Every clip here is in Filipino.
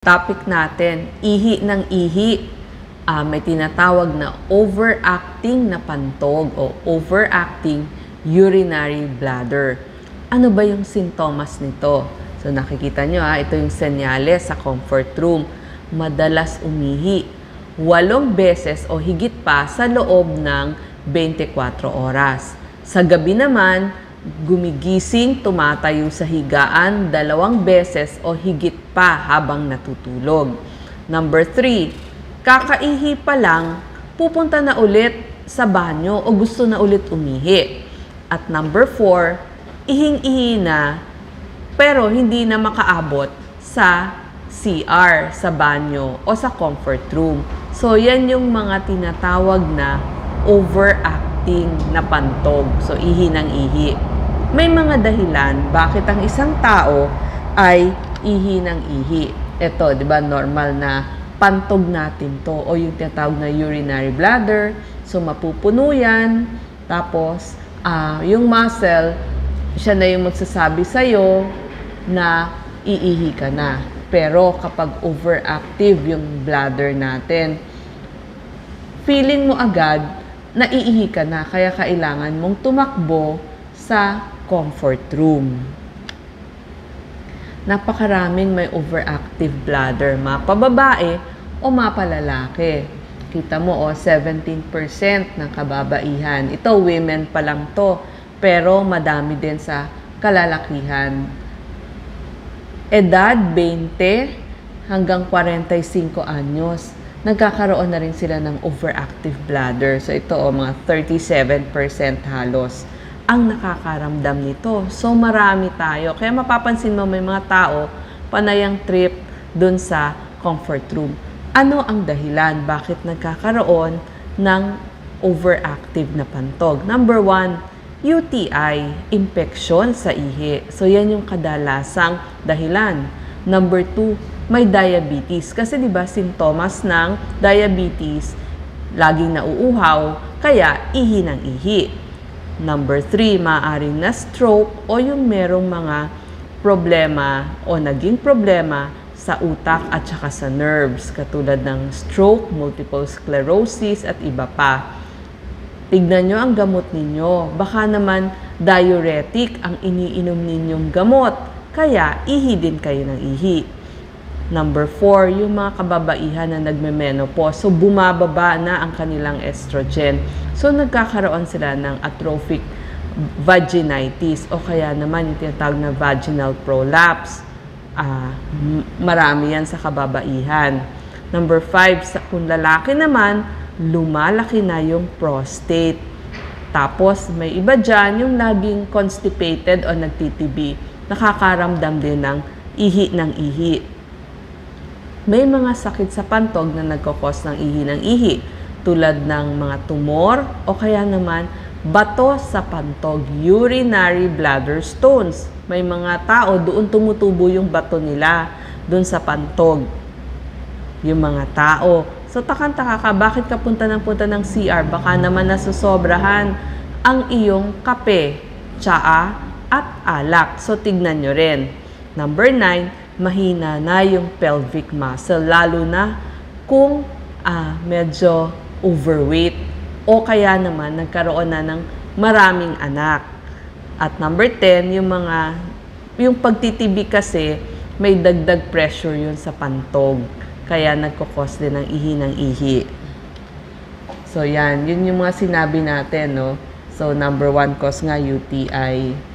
Topic natin, ihi ng ihi. Ah, may tinatawag na overacting na pantog o overacting urinary bladder. Ano ba yung sintomas nito? So nakikita nyo ha, ito yung senyales sa comfort room. Madalas umihi. Walong beses o higit pa sa loob ng 24 oras. Sa gabi naman, gumigising, tumatayo sa higaan dalawang beses o higit pa habang natutulog. Number three, kakaihi pa lang, pupunta na ulit sa banyo o gusto na ulit umihi. At number four, ihing-ihi na pero hindi na makaabot sa CR, sa banyo o sa comfort room. So yan yung mga tinatawag na overacting na pantog. So ihi ng ihi. May mga dahilan bakit ang isang tao ay ihi ng ihi. Ito, 'di ba, normal na pantog natin 'to o yung tinatawag na urinary bladder. So mapupuno 'yan. Tapos ah, yung muscle, siya na yung magsasabi sa'yo na iihi ka na. Pero kapag overactive yung bladder natin, feeling mo agad na iihi ka na. Kaya kailangan mong tumakbo sa comfort room. Napakaraming may overactive bladder, mapababae o mapalalaki. Kita mo, oh, 17% ng kababaihan. Ito, women pa lang to. Pero madami din sa kalalakihan. Edad 20 hanggang 45 anyos, nagkakaroon na rin sila ng overactive bladder. So ito, oh, mga 37% halos ang nakakaramdam nito. So marami tayo. Kaya mapapansin mo may mga tao panayang trip dun sa comfort room. Ano ang dahilan? Bakit nagkakaroon ng overactive na pantog? Number one, UTI, infection sa ihi. So yan yung kadalasang dahilan. Number two, may diabetes. Kasi di ba sintomas ng diabetes, laging nauuhaw, kaya ihi ng ihi. Number three, maaaring na stroke o yung merong mga problema o naging problema sa utak at saka sa nerves, katulad ng stroke, multiple sclerosis at iba pa. Tignan nyo ang gamot ninyo. Baka naman diuretic ang iniinom ninyong gamot, kaya ihi din kayo ng ihi. Number four, yung mga kababaihan na nagme-menopause. So, bumababa na ang kanilang estrogen. So, nagkakaroon sila ng atrophic vaginitis o kaya naman yung tinatawag na vaginal prolapse. M- marami yan sa kababaihan. Number five, sa kung lalaki naman, lumalaki na yung prostate. Tapos, may iba dyan yung laging constipated o nagtitibi. Nakakaramdam din ng ihi ng ihi may mga sakit sa pantog na nagkakos ng ihi ng ihi tulad ng mga tumor o kaya naman bato sa pantog, urinary bladder stones. May mga tao doon tumutubo yung bato nila doon sa pantog. Yung mga tao. So takang-taka ka, bakit ka punta ng punta ng CR? Baka naman nasusobrahan ang iyong kape, tsaa at alak. So tignan nyo rin. Number 9, mahina na yung pelvic muscle, lalo na kung ah, medyo overweight o kaya naman nagkaroon na ng maraming anak. At number 10, yung mga yung pagtitibi kasi may dagdag pressure yun sa pantog. Kaya nagkukos din ng ihi ng ihi. So yan, yun yung mga sinabi natin, no? So number one cause nga UTI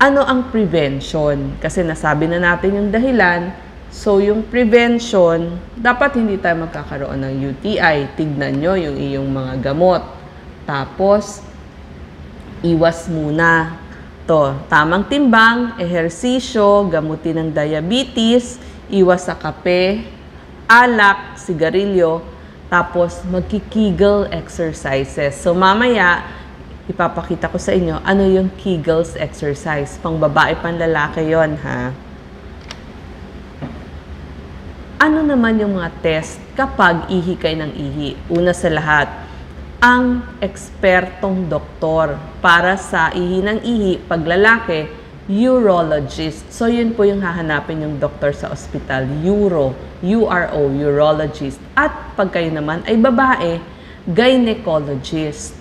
ano ang prevention? Kasi nasabi na natin yung dahilan. So, yung prevention, dapat hindi tayo magkakaroon ng UTI. Tignan nyo yung iyong mga gamot. Tapos, iwas muna. To, tamang timbang, ehersisyo, gamutin ng diabetes, iwas sa kape, alak, sigarilyo, tapos magkikegel exercises. So, mamaya, ipapakita ko sa inyo ano yung Kegels exercise. Pang babae, pang lalaki yon ha. Ano naman yung mga test kapag ihi kayo ng ihi? Una sa lahat, ang ekspertong doktor para sa ihi ng ihi, pag lalaki, urologist. So, yun po yung hahanapin yung doktor sa ospital. Uro, URO, urologist. At pag kayo naman ay babae, gynecologist.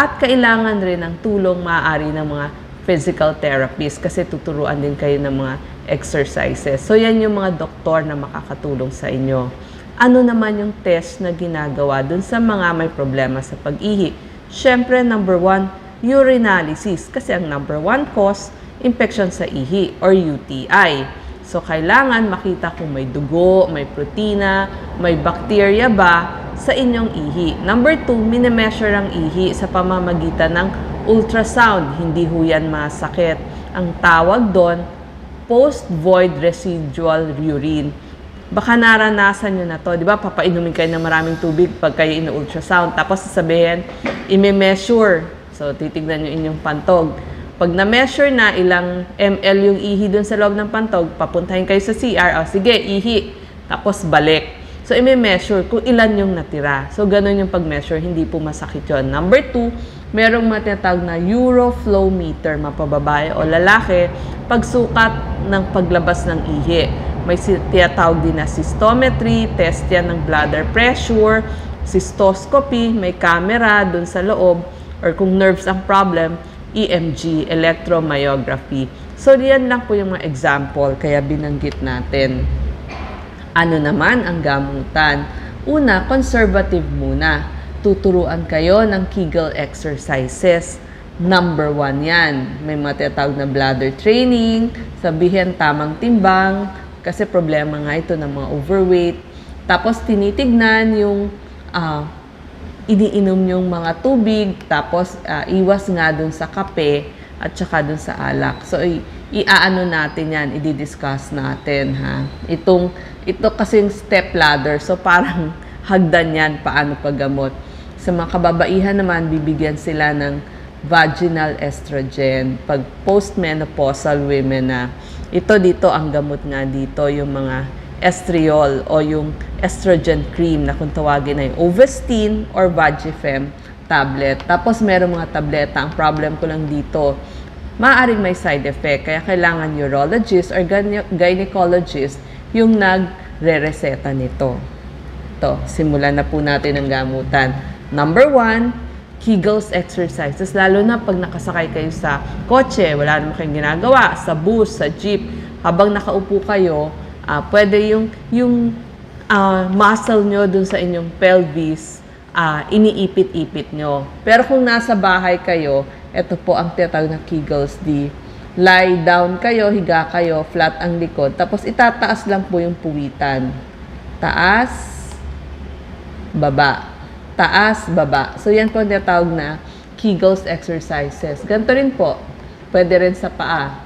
At kailangan rin ng tulong maaari ng mga physical therapist kasi tuturuan din kayo ng mga exercises. So, yan yung mga doktor na makakatulong sa inyo. Ano naman yung test na ginagawa dun sa mga may problema sa pag-ihi? Siyempre, number one, urinalysis. Kasi ang number one cause, infection sa ihi or UTI. So, kailangan makita kung may dugo, may protina, may bacteria ba sa inyong ihi. Number two, minemeasure ang ihi sa pamamagitan ng ultrasound. Hindi ho yan masakit. Ang tawag doon, post-void residual urine. Baka naranasan nyo na to, di ba? Papainumin kayo ng maraming tubig pag kayo ino-ultrasound. Tapos sasabihin, ime-measure. So, titignan nyo inyong pantog. Pag na-measure na ilang ml yung ihi dun sa loob ng pantog, papuntahin kayo sa CR, o sige, ihi. Tapos balik. So, ime-measure kung ilan yung natira. So, ganun yung pag-measure, hindi po masakit yun. Number two, merong matinatawag na Euroflow meter, mapababae o lalaki, pagsukat ng paglabas ng ihi. May tinatawag din na cystometry, test yan ng bladder pressure, cystoscopy, may camera dun sa loob, or kung nerves ang problem, EMG, electromyography. So, yan lang po yung mga example, kaya binanggit natin. Ano naman ang gamutan? Una, conservative muna. Tuturuan kayo ng Kegel exercises. Number one yan. May mga tinatawag na bladder training, sabihin tamang timbang, kasi problema nga ito ng mga overweight. Tapos tinitignan yung ah, iniinom yung mga tubig, tapos ah, iwas nga dun sa kape at saka dun sa alak. So, iaano natin yan, i-discuss natin, ha? Itong, ito kasing step ladder, so parang hagdan yan, paano paggamot. Sa mga kababaihan naman, bibigyan sila ng vaginal estrogen. Pag postmenopausal women na, ito dito, ang gamot nga dito, yung mga estriol o yung estrogen cream na kung tawagin ay Ovestin or Vagifem tablet. Tapos meron mga tableta. Ang problem ko lang dito, maaaring may side effect. Kaya kailangan urologist or gyne- gynecologist yung nagre-reseta nito. Ito, simulan na po natin ang gamutan. Number one, Kegels exercises. Lalo na pag nakasakay kayo sa kotse, wala naman kayong ginagawa, sa bus, sa jeep, habang nakaupo kayo, ah, pwede yung, yung ah, muscle nyo dun sa inyong pelvis, ah, iniipit-ipit nyo. Pero kung nasa bahay kayo, ito po ang tinatawag na Kegels D. Lie down kayo, higa kayo, flat ang likod, tapos itataas lang po yung puwitan. Taas, baba. Taas, baba. So, yan po ang tinatawag na Kegels exercises. Ganito rin po. Pwede rin sa paa.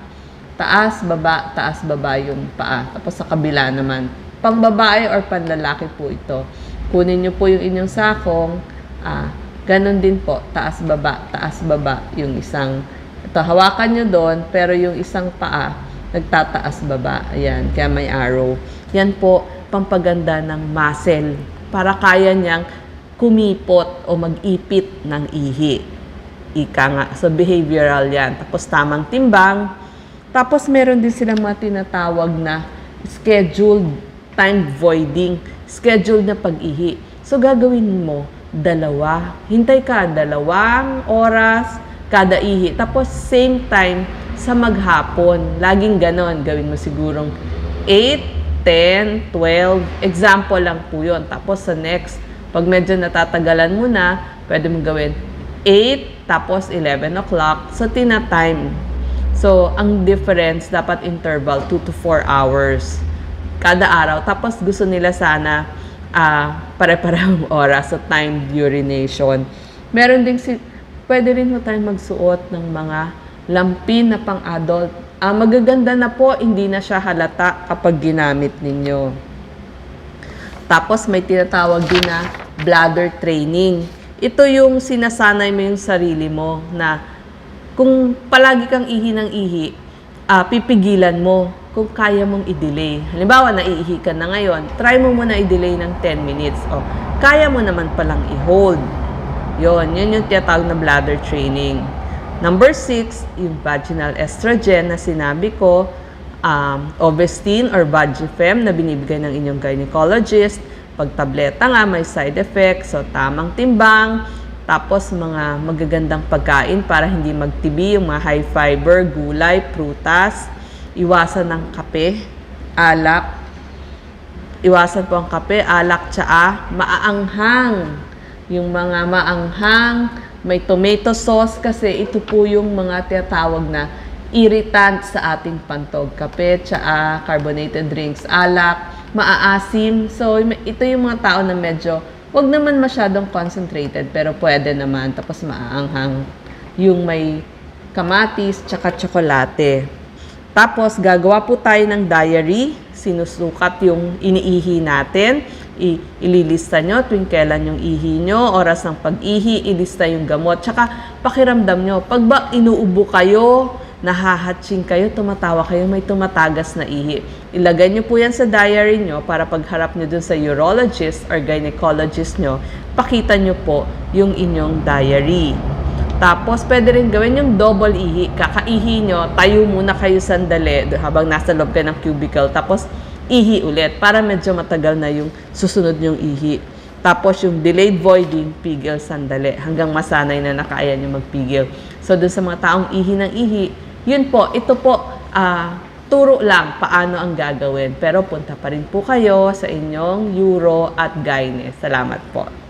Taas, baba, taas, baba yung paa. Tapos sa kabila naman. Pang babae or panlalaki po ito. Kunin nyo po yung inyong sakong. Ah, ganun din po. Taas, baba, taas, baba. Yung isang, ito, hawakan nyo doon, pero yung isang paa, nagtataas baba. Ayan, kaya may arrow. Yan po, pampaganda ng muscle para kaya niyang kumipot o mag-ipit ng ihi. Ika nga. So, behavioral yan. Tapos, tamang timbang. Tapos, meron din silang mga tinatawag na scheduled time voiding. Scheduled na pag-ihi. So, gagawin mo dalawa. Hintay ka, dalawang oras kada ihi. Tapos, same time sa maghapon. Laging ganon. Gawin mo sigurong 8, 10, 12. Example lang po yun. Tapos, sa next, pag medyo natatagalan mo na, pwede mong gawin 8, tapos 11 o'clock. So, tina-time. So, ang difference, dapat interval 2 to 4 hours kada araw. Tapos, gusto nila sana ah pare-parehong oras sa timed urination. Meron ding si pwede rin ho tayong magsuot ng mga lampin na pang-adult. Ah, magaganda na po, hindi na siya halata kapag ginamit ninyo. Tapos may tinatawag din na bladder training. Ito yung sinasanay mo yung sarili mo na kung palagi kang ihi ng ihi, ah, pipigilan mo kung kaya mong i-delay. Halimbawa, naiihi ka na ngayon, try mo muna i-delay ng 10 minutes. O, kaya mo naman palang i-hold. Yon, yun yung tinatawag na bladder training. Number six, yung vaginal estrogen na sinabi ko, um, Ovestin or Vagifem na binibigay ng inyong gynecologist. Pag tableta nga, may side effects. So, tamang timbang. Tapos, mga magagandang pagkain para hindi magtibi, yung mga high fiber, gulay, prutas. Iwasan ng kape, alak. Iwasan po ang kape, alak, tsaa, maaanghang. Yung mga maanghang, may tomato sauce kasi ito po yung mga tinatawag na irritant sa ating pantog. Kape, tsaa, carbonated drinks, alak, maaasim. So, ito yung mga tao na medyo, wag naman masyadong concentrated, pero pwede naman. Tapos maaanghang. Yung may kamatis, tsaka tsokolate. Tapos, gagawa po tayo ng diary. Sinusukat yung iniihi natin. I- ililista nyo tuwing kailan yung ihi nyo, oras ng pag-ihi, ilista yung gamot. Tsaka, pakiramdam nyo. Pag ba inuubo kayo, nahahatching kayo, tumatawa kayo, may tumatagas na ihi. Ilagay nyo po yan sa diary nyo para pagharap nyo dun sa urologist or gynecologist nyo, pakita nyo po yung inyong diary. Tapos, pwede rin gawin yung double ihi. Kakaihi nyo, tayo muna kayo sandali habang nasa loob kayo ng cubicle. Tapos, ihi ulit para medyo matagal na yung susunod yung ihi. Tapos, yung delayed voiding, pigil sandali hanggang masanay na nakaya nyo magpigil. So, dun sa mga taong ihi ng ihi, yun po, ito po, ah, turo lang paano ang gagawin. Pero punta pa rin po kayo sa inyong Euro at Gyne. Salamat po.